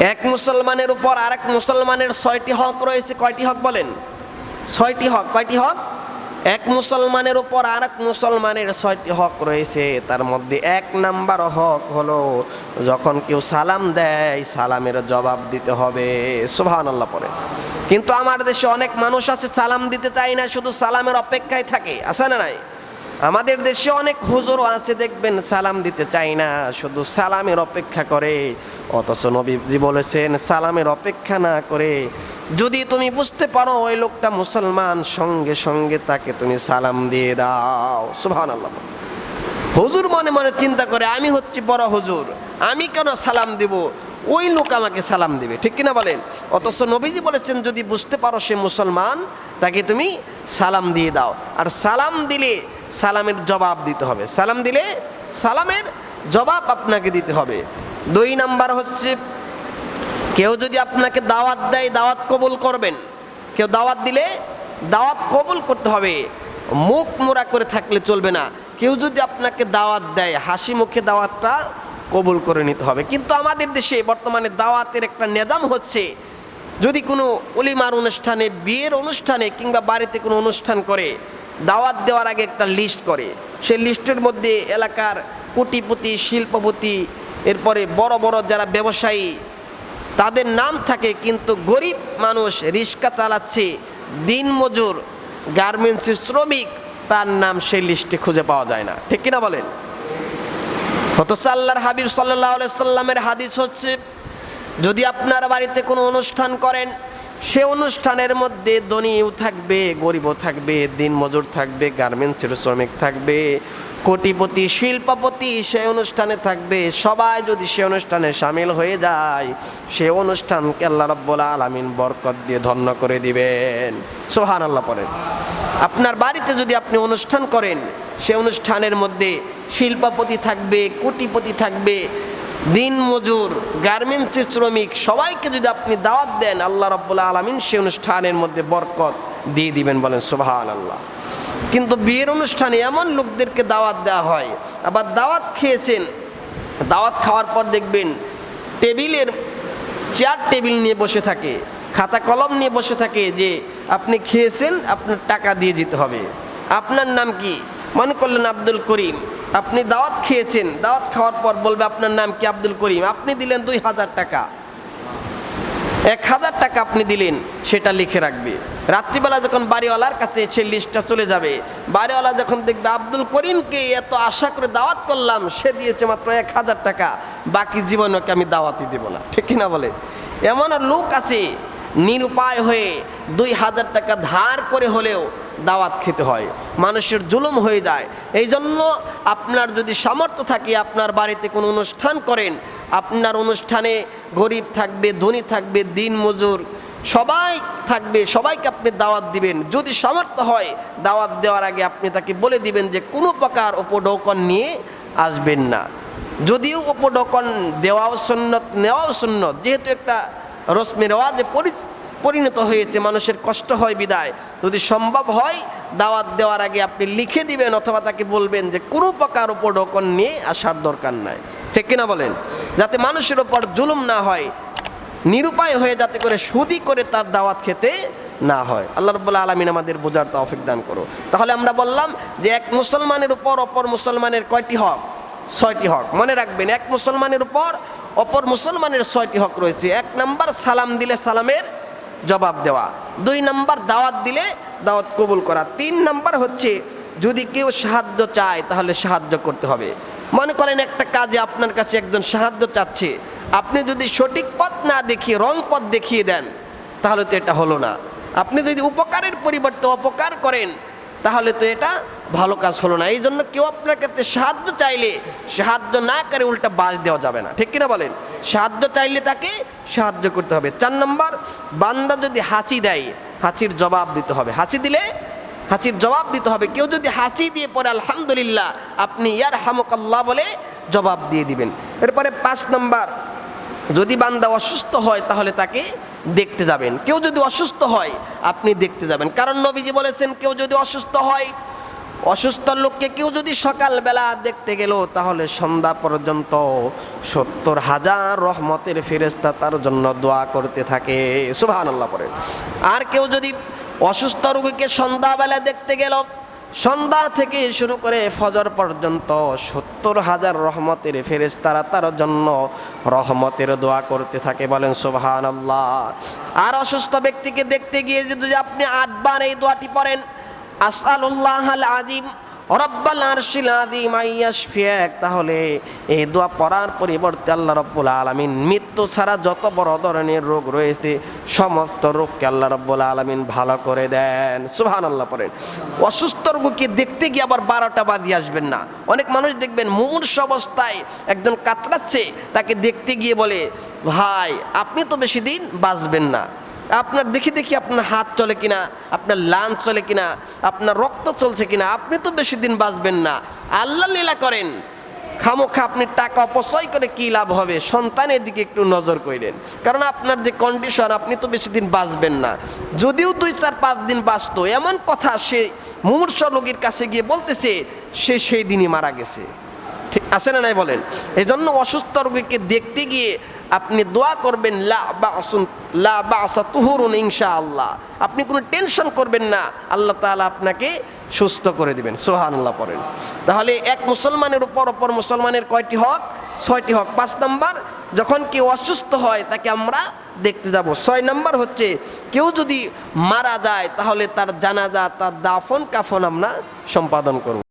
এক মুসলমানের উপর আর এক মুসলমানের ছয়টি হক রয়েছে, কয়টি হক বলেন? ছয়টি হক, কয়টি হক? এক মুসলমানের উপর আর এক মুসলমানের ছয়টি হক রয়েছে, তার মধ্যে এক নাম্বার হক হলো যখন কেউ সালাম দেয়, সালামের জবাব দিতে হবে সুবহান আল্লাহ পরে কিন্তু আমার দেশে অনেক মানুষ আছে, সালাম দিতে চায় না, শুধু সালামের অপেক্ষায় থাকে, আছে না নাই? আমাদের দেশে অনেক হুজুরও আছে, দেখবেন সালাম দিতে চাই না, শুধু সালামের অপেক্ষা করে। অথচ নবীজি বলেছেন, সালামের অপেক্ষা না করে যদি তুমি বুঝতে পারো ওই লোকটা মুসলমান, সঙ্গে সঙ্গে তাকে তুমি সালাম দিয়ে দাও। সুবহান আল্লাহ হুজুর মনে মনে চিন্তা করে, আমি হচ্ছি বড় হুজুর, আমি কেন সালাম দিব? ওই লোক আমাকে সালাম দিবে, ঠিক কিনা বলেন? অথচ নবীজি বলেছেন, যদি বুঝতে পারো সে মুসলমান, তাকে তুমি সালাম দিয়ে দাও। আর সালাম দিলে সালামের জবাব দিতে হবে। সালাম দিলে সালামের জবাব আপনাকে দিতে হবে। দুই নাম্বার হচ্ছে, কেউ যদি আপনাকে দাওয়াত দেয়, দাওয়াত কবুল করবেন। কেউ দাওয়াত দিলে দাওয়াত কবুল করতে হবে। মুখ মোড়া করে থাকলে চলবে না। কেউ যদি আপনাকে দাওয়াত দেয়, হাসি মুখে দাওয়াতটা কবুল করে নিতে হবে। কিন্তু আমাদের দেশে বর্তমানে দাওয়াতের একটা নেজাম হচ্ছে, যদি কোনো অলিমার অনুষ্ঠানে, বিয়ের অনুষ্ঠানে কিংবা বাড়িতে কোনো অনুষ্ঠান করে দাওয়াত দেওয়ার আগে একটা লিস্ট করে। সেই লিস্টের মধ্যে এলাকার কোটিপতি, শিল্পপতি, এরপরে বড় বড় যারা ব্যবসায়ী, তাদের নাম থাকে, কিন্তু গরিব মানুষ রিক্সা চালাচ্ছে দিনমজুর গার্মেন্টসের শ্রমিক, তার নাম সেই লিস্টে খুঁজে পাওয়া যায় না। ঠিক কিনা বলেন? অথচ আল্লাহর হাবিব সাল্লাহ সাল্লামের হাদিস হচ্ছে, যদি আপনার বাড়িতে কোনো অনুষ্ঠান করেন সে অনুষ্ঠানের মধ্যে ধনীও থাকবে, গরিবও থাকবে দিনমজুর থাকবে গার্মেন্টসের শ্রমিক থাকবে, কোটিপতি, শিল্পপতি সে অনুষ্ঠানে থাকবে। সবাই যদি সে অনুষ্ঠানে সামিল হয়ে যায়, সে অনুষ্ঠানকে আল্লাহ রব্বুল আলমিন বরকত দিয়ে ধন্য করে দিবেন। সোহান আল্লাহ পরে আপনার বাড়িতে যদি আপনি অনুষ্ঠান করেন, সে অনুষ্ঠানের মধ্যে শিল্পপতি থাকবে, কোটিপতি থাকবে দিন মজুর গার্মেন্টসের শ্রমিক, সবাইকে যদি আপনি দাওয়াত দেন, আল্লাহ রব্বুল্লা আলমিন সে অনুষ্ঠানের মধ্যে বরকত দিয়ে দিবেন বলেন সুবাহান আল্লাহ কিন্তু বিয়ের অনুষ্ঠানে এমন লোকদেরকে দাওয়াত দেওয়া হয়, আবার দাওয়াত খেয়েছেন, দাওয়াত খাওয়ার পর দেখবেন টেবিলের চেয়ার টেবিল নিয়ে বসে থাকে, খাতা কলম নিয়ে বসে থাকে যে, আপনি খেয়েছেন, আপনার টাকা দিয়ে যেতে হবে। আপনার নাম কি? মনে করলেন আব্দুল করিম। আপনি দাওয়াত খেয়েছেন, দাওয়াত খাওয়ার পর বলবে আপনার নাম কি? আব্দুল করিম। আপনি দিলেন দুই হাজার টাকা। এক হাজার টাকা আপনি দিলেন, সেটা লিখে রাখবে। রাত্রিবেলা যখন বাড়িওয়ালার কাছে সে লিস্টটা চলে যাবে, বাড়িওয়ালা যখন দেখবে আব্দুল করিমকে এত আশা করে দাওয়াত করলাম, সে দিয়েছে মাত্র এক হাজার টাকা। বাকি জীবনকে আমি দাওয়াতই দেবো না। ঠিক কিনা বলে? এমন লোক আছে, নিরুপায় হয়ে দুই হাজার টাকা ধার করে হলেও দাওয়াত খেতে হয়। মানুষের জুলুম হয়ে যায়। এই জন্য আপনার যদি সামর্থ্য থাকে, আপনার বাড়িতে কোনো অনুষ্ঠান করেন, আপনার অনুষ্ঠানে গরিব থাকবে, ধনী থাকবে, দিন মজুর, সবাই থাকবে, সবাইকে আপনি দাওয়াত দিবেন। যদি সামর্থ্য হয়, দাওয়াত দেওয়ার আগে আপনি তাকে বলে দিবেন যে, কোনো প্রকার উপঢৌকন নিয়ে আসবেন না। যদিও উপঢৌকন দেওয়াও সুন্নত, নেওয়াও সুন্নত, যেহেতু একটা রশ্মি রেওয়াজে পরি পরিণত হয়েছে, মানুষের কষ্ট হয় বিদায়। যদি সম্ভব হয়, দাওয়াত দেওয়ার আগে আপনি লিখে দিবেন অথবা তাকে বলবেন যে কোনো প্রকার উপঢৌকন নিয়ে আসার দরকার নাই। ঠিক কিনা বলেন? যাতে মানুষের ওপর জুলুম না হয়, নিরুপায় হয়ে যাতে করে সুদি করে তার দাওয়াত খেতে না হয়। আল্লাহ রব্বুল্লা আলমিন আমাদের বোঝার তৌফিক দান করো তাহলে আমরা বললাম যে এক মুসলমানের উপর অপর মুসলমানের কয়টি হক? ছয়টি হক। মনে রাখবেন, এক মুসলমানের উপর অপর মুসলমানের ছয়টি হক রয়েছে। এক নাম্বার সালাম দিলে সালামের জবাব দেওয়া। দুই নম্বর দাওয়াত দিলে দাওয়াত কবুল করা। তিন নম্বর হচ্ছে, যদি কেউ সাহায্য চায়, তাহলে সাহায্য করতে হবে। মনে করেন একটা কাজে আপনার কাছে একজন সাহায্য চাচ্ছে। আপনি যদি সঠিক পথ না দেখিয়ে, রং পথ দেখিয়ে দেন, তাহলে তো এটা হলো না। আপনি যদি উপকারের পরিবর্তে অপকার করেন তাহলে তো এটা ভালো কাজ হলো না। এই জন্য কেউ আপনার কাছে সাহায্য চাইলে সাহায্য না করে উল্টা বাজ দেওয়া যাবে না। ঠিক কিনা বলেন? সাহায্য চাইলে তাকে সাহায্য করতে হবে। চার নম্বর, বান্দা যদি হাসি দেয়, হাসির জবাব দিতে হবে। হাসি দিলে হাসির জবাব দিতে হবে। কেউ যদি হাসি দিয়ে পড়ে, আলহামদুলিল্লাহ, আপনি ইয়ার হামকাল্লাহ বলে জবাব দিয়ে দিবেন। এরপরে পাঁচ নম্বর যদি বান্দা অসুস্থ হয়, তাহলে তাকে দেখতে যাবেন। কেউ যদি অসুস্থ হয়, আপনি দেখতে যাবেন। কারণ নবীজি বলেছেন, কেউ যদি অসুস্থ হয়, অসুস্থ লোককে কেউ যদি সকালবেলা দেখতে গেল, তাহলে সন্ধ্যা পর্যন্ত সত্তর হাজার রহমতের ফেরেস্তা তার জন্য দোয়া করতে থাকে। সুবাহান আল্লাহ পরে আর কেউ যদি অসুস্থ রোগীকে সন্ধ্যাবেলা দেখতে গেল সন্ধ্যা থেকে শুরু করে ফজর পর্যন্ত সত্তর হাজার রহমতের ফেরেস্তারা তার জন্য রহমতের দোয়া করতে থাকে। বলেন সোহান আল্লাহ আর অসুস্থ ব্যক্তিকে দেখতে গিয়ে যদি আপনি আটবার এই দোয়াটি পড়েন আসাল আল আজিম রব্বাল আরশিল আযীম আইয়াশফিয়াক, তাহলে এই দোয়া পড়ার পরিবর্তে আল্লাহ রব্বুল আলামিন মৃত্যু ছাড়া যত বড় ধরনের রোগ রয়েছে, সমস্ত রোগকে আল্লাহ রব্বুল আলামিন ভালো করে দেন। সুবহানাল্লাহ পড়েন। অসুস্থ রোগীকে দেখতে গিয়ে আবার বারোটা বাদি আসবেন না। অনেক মানুষ দেখবেন মুমূর্ষ অবস্থায় একজন কাতরাচ্ছে, তাকে দেখতে গিয়ে বলে, ভাই, আপনি তো বেশি দিন বাঁচবেন না। আপনার দেখি দেখি আপনার হাত চলে কিনা, আপনার লান চলে কিনা, আপনার রক্ত চলছে কিনা, আপনি তো বেশি দিন বাঁচবেন না। আল্লাহ লীলা করেন। খামোখা আপনি টাকা অপচয় করে কি লাভ হবে? সন্তানের দিকে একটু নজর করেন। কারণ আপনার যে কন্ডিশন আপনি তো বেশি দিন বাঁচবেন না। যদিও দুই, চার, পাঁচ দিন বাঁচত, এমন কথা সে মুমূর্ষ রোগীর কাছে গিয়ে বলতেছে, সে সেই দিনই মারা গেছে। ঠিক আছে না নাই বলেন? এই জন্য অসুস্থ রোগীকে দেখতে গিয়ে আপনি দোয়া করবেন, লা লা বাসা তুহুরুন ইনশাআল্লাহ। আপনি কোনো টেনশন করবেন না, আল্লাহ তাআলা আপনাকে সুস্থ করে দিবেন। সোহানুল্লাহ পড়েন। তাহলে এক মুসলমানের উপর, অপর মুসলমানের কয়টি হক? ছয়টি হক। পাঁচ নম্বর, যখন কেউ অসুস্থ হয়, তাকে আমরা দেখতে যাব। ছয় নম্বর হচ্ছে, কেউ যদি মারা যায়, তাহলে তার জানাজা, তার দাফন কাফন আমরা সম্পাদন করব।